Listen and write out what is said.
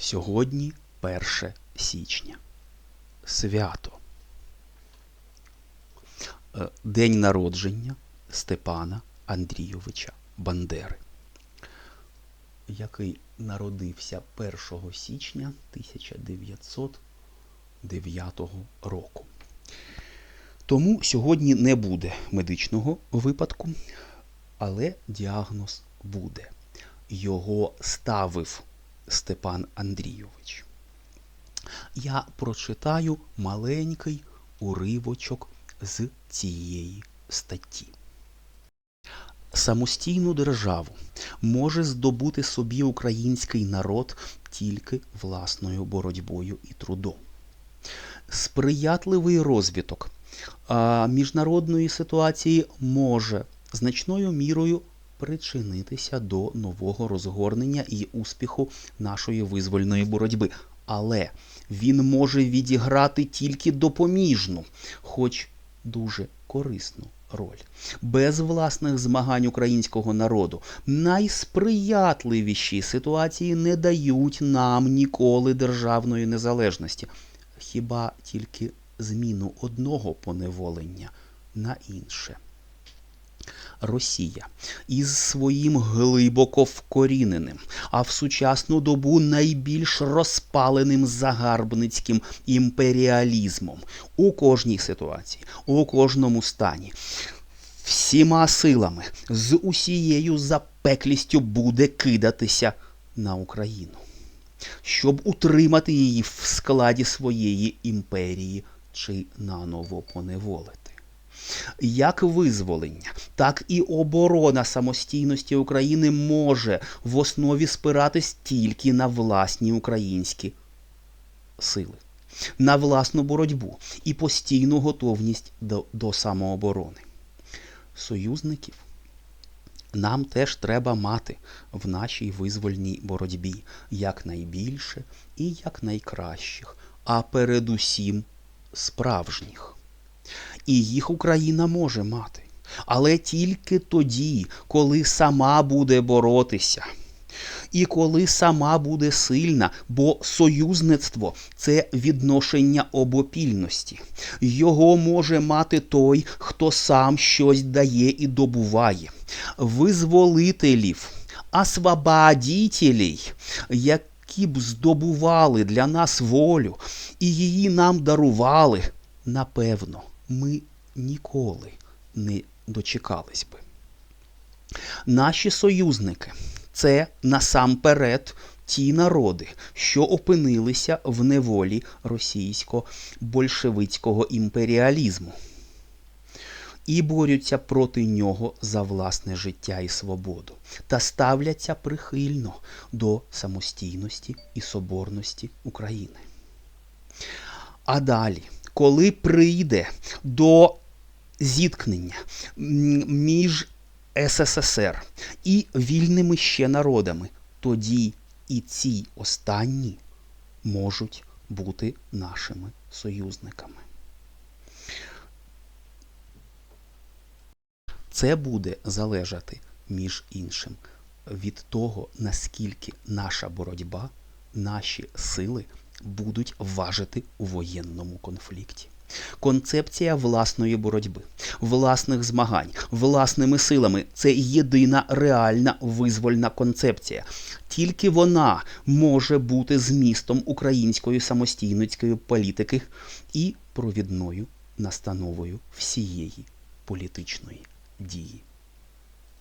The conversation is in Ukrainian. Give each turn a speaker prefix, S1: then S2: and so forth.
S1: Сьогодні 1 січня. Свято. Е, День народження Степана Андрійовича Бандери, який народився 1 січня 1909 року. Тому сьогодні не буде медичного випадку, але діагноз буде. Його ставив Степан Андрійович. Я прочитаю маленький уривочок з цієї статті. Самостійну державу може здобути собі український народ тільки власною боротьбою і трудом. Сприятливий розвиток міжнародної ситуації може значною мірою причинитися до нового розгорнення і успіху нашої визвольної боротьби. Але він може відіграти тільки допоміжну, хоч дуже корисну роль. Без власних змагань українського народу найсприятливіші ситуації не дають нам ніколи державної незалежності, хіба тільки зміну одного поневолення на інше. Росія із своїм глибоко вкоріненим, а в сучасну добу найбільш розпаленим загарбницьким імперіалізмом у кожній ситуації, у кожному стані. Всіма силами з усією запеклістю буде кидатися на Україну, щоб утримати її в складі своєї імперії чи наново поневолити. Як визволення, так і оборона самостійності України може в основі спиратись тільки на власні українські сили, на власну боротьбу і постійну готовність до, до самооборони. Союзників нам теж треба мати в нашій визвольній боротьбі якнайбільше і якнайкращих, а передусім справжніх. І їх Україна може мати. Але тільки тоді, коли сама буде боротися. І коли сама буде сильна, бо союзництво це відношення обопільності. Його може мати той, хто сам щось дає і добуває. Визволителів, освободителей, які б здобували для нас волю і її нам дарували, напевно ми ніколи не дочекались би. Наші союзники це насамперед ті народи, що опинилися в неволі російсько-большевицького імперіалізму і борються проти нього за власне життя і свободу та ставляться прихильно до самостійності і соборності України. А далі коли прийде до зіткнення між СССР і вільними ще народами, тоді і ці останні можуть бути нашими союзниками. Це буде залежати, між іншим, від того, наскільки наша боротьба, наші сили будуть важити у воєнному конфлікті. Концепція власної боротьби, власних змагань, власними силами це єдина реальна визвольна концепція. Тільки вона може бути змістом української самостійницької політики і провідною настановою всієї політичної дії.